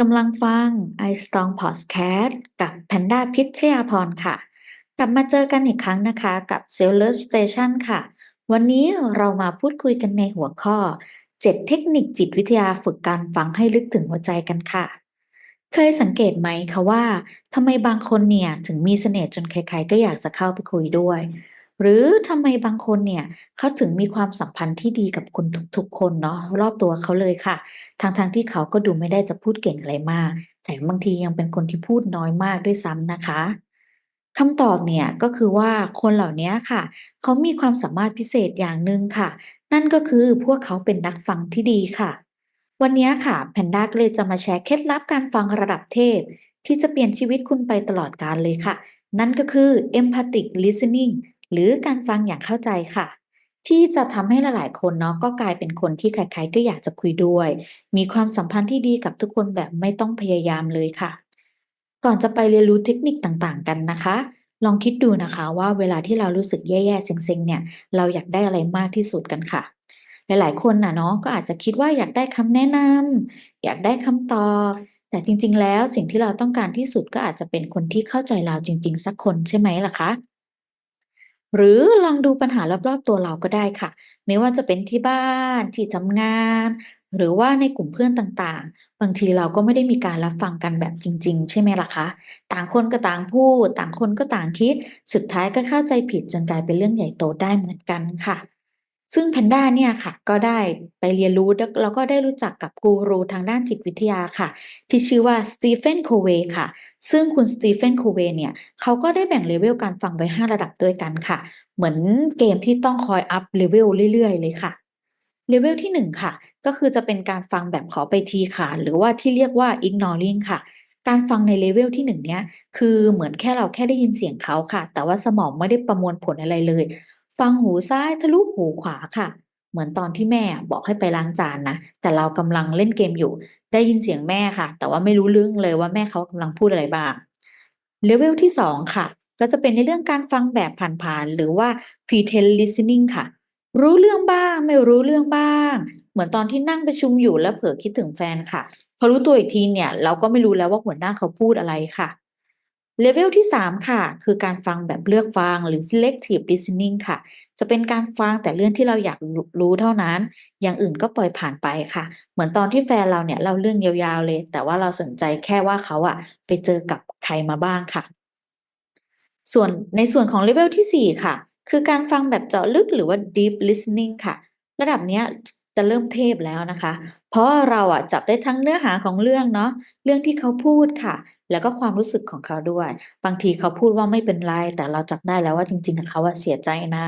กำลังฟัง i s t o n g Podcast กับแพนด้าพิชยาพรค่ะ กลับมาเจอกันอีกครั้งนะคะ กับ Self Love Station ค่ะ วันนี้เรามาพูดคุยกันในหัวข้อ 7 เทคนิคจิตวิทยาฝึกการฟังให้ลึกถึงหัวใจกันค่ะ เคยสังเกตไหมคะว่าทำไมบางคนเนี่ย ถึงมีเสน่ห์จนใครๆก็อยากจะเข้าไปคุยด้วย หรือทำไมบางคนเนี่ยเขาถึงมีความสัมพันธ์ที่ดีกับคนทุกๆ คนเนาะรอบตัวเขาเลยค่ะทั้งๆที่เขาก็ดูไม่ได้จะพูดเก่งอะไรมาก แต่บางทียังเป็นคนที่พูดน้อยมากด้วยซ้ำนะคะคำตอบเนี่ยก็คือว่าคนเหล่านี้ค่ะ เขามีความสามารถพิเศษอย่างหนึ่งค่ะ นั่นก็คือพวกเขาเป็นนักฟังที่ดีค่ะ วันนี้ค่ะแพนด้าก็เลยจะมาแชร์เคล็ดลับการฟังระดับเทพ ที่จะเปลี่ยนชีวิตคุณไปตลอดกาลเลยค่ะ นั่นก็คือ empathic listening หรือการฟังอย่างเข้าใจค่ะ ที่จะทำให้หลายๆ คนเนาะก็กลายเป็นคนที่ใครๆก็อยากจะคุยด้วย มีความสัมพันธ์ที่ดีกับทุกคนแบบไม่ต้องพยายามเลยค่ะ ก่อนจะไปเรียนรู้เทคนิคต่างๆ กันนะคะ ลองคิดดูนะคะว่าเวลาที่เรารู้สึกแย่ๆเซ็งๆเนี่ย เราอยากได้อะไรมากที่สุดกันค่ะหลายๆ คนน่ะเนาะก็อาจจะคิดว่าอยากได้คำแนะนำอยากได้คำตอบ แต่จริง ๆ แล้วสิ่งที่เราต้องการที่สุดก็อาจจะเป็นคนที่เข้าใจเราจริง ๆ สักคนใช่ไหมล่ะคะ หรือลองดูปัญหารอบๆตัวเราก็ได้ค่ะ ไม่ว่าจะเป็นที่บ้านที่ทำงาน หรือว่าในกลุ่มเพื่อนต่างๆ บางทีเราก็ไม่ได้มีการรับฟังกันแบบจริง ๆ ใช่ไหมล่ะคะ ต่างคนก็ต่างพูด ต่างคนก็ต่างคิด สุดท้ายก็เข้าใจผิดจนกลายเป็นเรื่องใหญ่โตได้เหมือนกันค่ะ ซึ่งแพนด้าเนี่ยค่ะ ก็ได้ไปเรียนรู้แล้วแล้วก็ได้รู้จักกับกูรูทางด้านจิตวิทยาค่ะ ที่ชื่อว่าสตีเฟนโคเวค่ะ ซึ่งคุณสตีเฟนโคเวเนี่ยเขาก็ได้แบ่งเลเวลการฟังไว้ 5 ระดับด้วยกันค่ะ เหมือนเกมที่ต้องคอยอัพเลเวลเรื่อยๆ เลยค่ะเลเวลที่ 1 ค่ะ ก็คือจะเป็นการฟังแบบขอไปทีค่ะ หรือว่าที่เรียกว่า ignoring ค่ะ การฟังในเลเวลที่ 1 เนี้ยคือเหมือนแค่เราแค่ได้ยินเสียงเขาค่ะ แต่ว่าสมองไม่ได้ประมวลผลอะไรเลย ฟังหูซ้ายทะลุหูขวาค่ะ เหมือนตอนที่แม่บอกให้ไปล้างจานนะ แต่เรากำลังเล่นเกมอยู่ ได้ยินเสียงแม่ค่ะ แต่ว่าไม่รู้เรื่องเลยว่าแม่เขากำลังพูดอะไรบ้างเลเวลที่ 2 ค่ะ ก็จะเป็นในเรื่องการฟังแบบผ่านๆหรือว่า pretend listening ค่ะ รู้เรื่องบ้างไม่รู้เรื่องบ้าง เหมือนตอนที่นั่งประชุมอยู่แล้วเผลอคิดถึงแฟนค่ะ พอรู้ตัวอีกทีเนี่ย เราก็ไม่รู้แล้วว่าหัวหน้าเขาพูดอะไรค่ะ เลเวลที่ 3 ค่ะ คือการฟังแบบเลือกฟังหรือ selective listening ค่ะ จะเป็นการฟังแต่เรื่องที่เราอยากรู้เท่านั้น อย่างอื่นก็ปล่อยผ่านไปค่ะ เหมือนตอนที่แฟนเราเนี่ยเล่าเรื่องยาวๆเลย แต่ว่าเราสนใจแค่ว่าเขาอะไปเจอกับใครมาบ้างค่ะ ส่วนในส่วนของเลเวลที่ 4 ค่ะ คือการฟังแบบเจาะลึกหรือว่า deep listening ค่ะ ระดับเนี้ย จะเริ่มเทพแล้วนะคะ เพราะเราอะจับได้ทั้งเนื้อหาของเรื่องเนาะ เรื่องที่เขาพูดค่ะ แล้วก็ความรู้สึกของเขาด้วย บางทีเขาพูดว่าไม่เป็นไร แต่เราจับได้แล้วว่าจริงๆเขาอะเสียใจนะ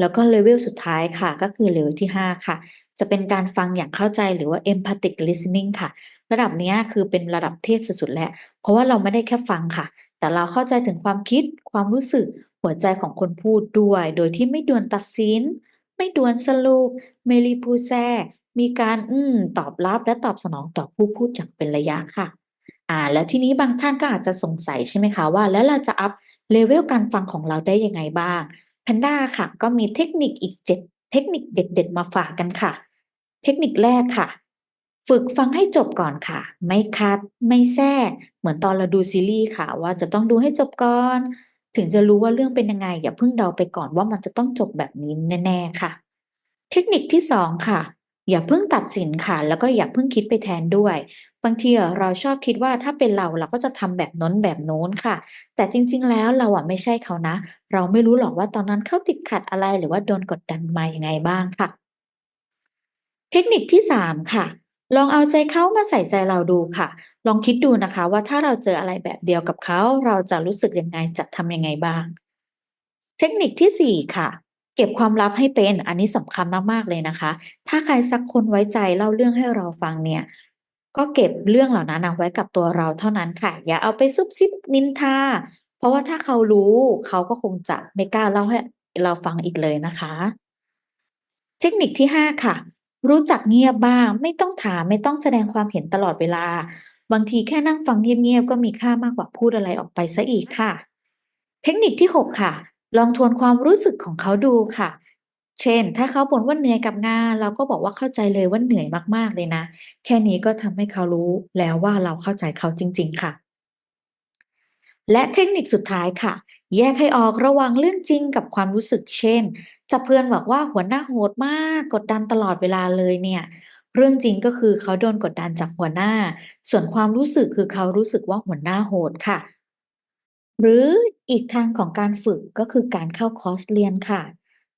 แล้วก็เลเวลสุดท้ายค่ะ ก็คือเลเวลที่ 5 ค่ะ จะเป็นการฟังอย่างเข้าใจหรือว่า empathic listening ค่ะ ระดับเนี้ยคือเป็นระดับเทพสุดๆแล้ว เพราะว่าเราไม่ได้แค่ฟังค่ะ แต่เราเข้าใจถึงความคิด ความรู้สึก หัวใจของคนพูดด้วย โดยที่ไม่ด่วนตัดสิน ไม่ด่วนสรุปไม่รีบพูดแทรกมีการอืมตอบรับและตอบสนองต่อผู้พูดอย่างเป็นระยะค่ะอ่าแล้วทีนี้บางท่านก็อาจจะสงสัยใช่ไหมคะว่า แล้วเราจะอัปเลเวลการฟังของเราได้ยังไงบ้างแพนด้าค่ะ ก็มีเทคนิคอีก 7 เทคนิคเด็ด ๆ มาฝากกันค่ะ เทคนิคแรกค่ะ ฝึกฟังให้จบก่อนค่ะ ไม่คัด ไม่แทรกเหมือนตอนเราดูซีรีส์ค่ะ ว่าจะต้องดูให้จบก่อน ถึงจะรู้ว่าเรื่องเป็นยังไง อย่าเพิ่งเดาไปก่อนว่ามันจะต้องจบแบบนี้แน่ๆค่ะ เทคนิคที่2ค่ะ อย่าเพิ่งตัดสินค่ะ แล้วก็อย่าเพิ่งคิดไปแทนด้วย บางทีเราชอบคิดว่าถ้าเป็นเราเราก็จะทำแบบน้นแบบโน้นค่ะ แต่จริง ๆ แล้วเราอะไม่ใช่เขานะ เราไม่รู้หรอกว่าตอนนั้นเขาติดขัดอะไรหรือว่าโดนกดดันมายังไงบ้างค่ะ เทคนิคที่3ค่ะ ลองเอาใจเขามาใส่ใจเราดูค่ะ ลองคิดดูนะคะว่าถ้าเราเจออะไรแบบเดียวกับเขา เราจะรู้สึกยังไงจะทำยังไงบ้าง เทคนิคที่ 4 ค่ะ เก็บความลับให้เป็นอันนี้สำคัญมากๆเลยนะคะ ถ้าใครสักคนไว้ใจเล่าเรื่องให้เราฟังเนี่ย ก็เก็บเรื่องเหล่านั้นน่ะไว้กับตัวเราเท่านั้นค่ะ อย่าเอาไปซุบซิบนินทาเพราะว่าถ้าเขารู้เขาก็คงจะไม่กล้าเล่าให้เราฟังอีกเลยนะคะ เทคนิคที่ 5 ค่ะ รู้จักเงียบบ้าง ไม่ต้องถาม ไม่ต้องแสดงความเห็นตลอดเวลา บางทีแค่นั่งฟังเงียบๆ ก็มีค่ามากกว่าพูดอะไรออกไปเสียอีกค่ะ เทคนิคที่ 6 ค่ะ ลองทวนความรู้สึกของเขาดูค่ะ เช่น ถ้าเขาบ่นว่าเหนื่อยกับงาน เราก็บอกว่าเข้าใจเลยว่าเหนื่อยมากๆเลยนะ แค่นี้ก็ทำให้เขารู้แล้วว่าเราเข้าใจเขาจริง ๆ ค่ะ และเทคนิคสุดท้ายค่ะ แยกให้ออกระวังเรื่องจริงกับความรู้สึกเช่นจะเพื่อนบอกว่าหัวหน้าโหดมากกดดันตลอดเวลาเลยเนี่ย เรื่องจริงก็คือเขาโดนกดดันจากหัวหน้า ส่วนความรู้สึกคือเขารู้สึกว่าหัวหน้าโหดค่ะ หรืออีกทางของการฝึกก็คือการเข้าคอร์สเรียนค่ะ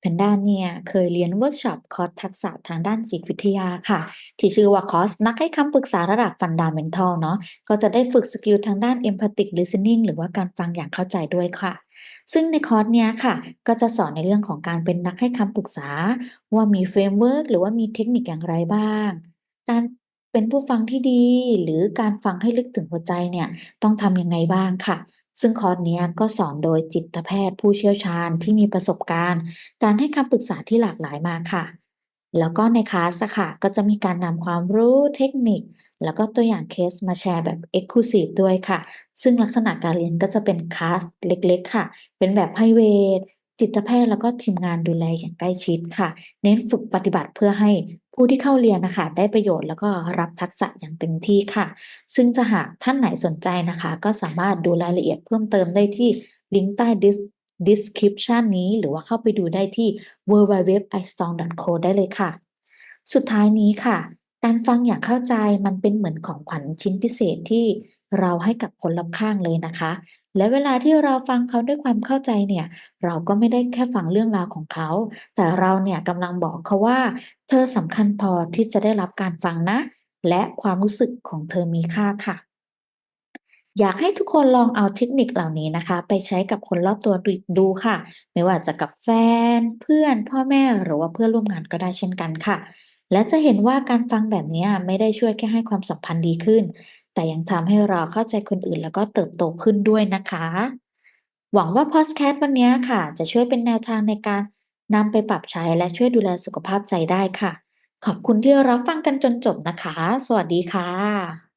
แพนด้าเนี่ยเคยเรียนเวิร์กช็อปคอร์สทักษะทางด้านจิตวิทยาค่ะ ที่ชื่อว่าคอร์สนักให้คำปรึกษาระดับ Fundamental เนาะก็จะได้ฝึกสกิลทางด้าน Empathic Listening หรือว่าการฟังอย่างเข้าใจด้วยค่ะ ซึ่งในคอร์สเนี้ยค่ะ ก็จะสอนในเรื่องของการเป็นนักให้คำปรึกษา ว่ามีเฟรมเวิร์กหรือว่ามีเทคนิคอย่างไรบ้าง การ เป็นผู้ฟังที่ดี หรือการฟังให้ลึกถึงหัวใจเนี่ยต้องทำยังไงบ้างค่ะ ซึ่งคอร์สนี้ก็สอนโดยจิตแพทย์ผู้เชี่ยวชาญที่มีประสบการณ์ การให้คำปรึกษาที่หลากหลายมาค่ะ แล้วก็ในคลาสค่ะก็จะมีการนำความรู้เทคนิค แล้วก็ตัวอย่างเคสมาแชร์แบบ Exclusive ด้วยค่ะ ซึ่งลักษณะการเรียนก็จะเป็นคลาสเล็กๆ ค่ะ เป็นแบบ Private จิตแพทย์แล้วก็ทีมงานดูแลอย่างใกล้ชิดค่ะ เน้นฝึกปฏิบัติเพื่อให้ ผู้ที่เข้าเรียนนะคะได้ประโยชน์แล้วก็รับทักษะอย่างเต็มที่ค่ะ ซึ่งถ้าหากท่านไหนสนใจนะคะ ก็สามารถดูรายละเอียดเพิ่มเติมได้ที่ลิงก์ใต้ dis description นี้ หรือว่าเข้าไปดูได้ที่ www.istong.co ได้เลยค่ะ สุดท้ายนี้ค่ะ การฟังอย่างเข้าใจมันเป็นเหมือนของขวัญชิ้นพิเศษที่เราให้กับคนรอบข้างเลยนะคะ และเวลาที่เราฟังเขาด้วยความเข้าใจเนี่ย เราก็ไม่ได้แค่ฟังเรื่องราวของเขา แต่เราเนี่ยกำลังบอกเขาว่า เธอสำคัญพอที่จะได้รับการฟังนะ และความรู้สึกของเธอมีค่าค่ะ อยากให้ทุกคนลองเอาเทคนิคเหล่านี้นะคะ ไปใช้กับคนรอบตัวดูดูค่ะ ไม่ว่าจะกับแฟน เพื่อน พ่อแม่หรือว่าเพื่อนร่วมงานก็ได้เช่นกันค่ะและจะเห็นว่าการฟังแบบนี้ไม่ได้ช่วยแค่ให้ความสัมพันธ์ดีขึ้น แต่ยังทำให้เราเข้าใจคนอื่นแล้วก็เติบโตขึ้นด้วยนะคะ หวังว่าพอดแคสต์วันนี้ค่ะ จะช่วยเป็นแนวทางในการนำไปปรับใช้และช่วยดูแลสุขภาพใจได้ค่ะ ขอบคุณที่รับฟังกันจนจบนะคะ สวัสดีค่ะ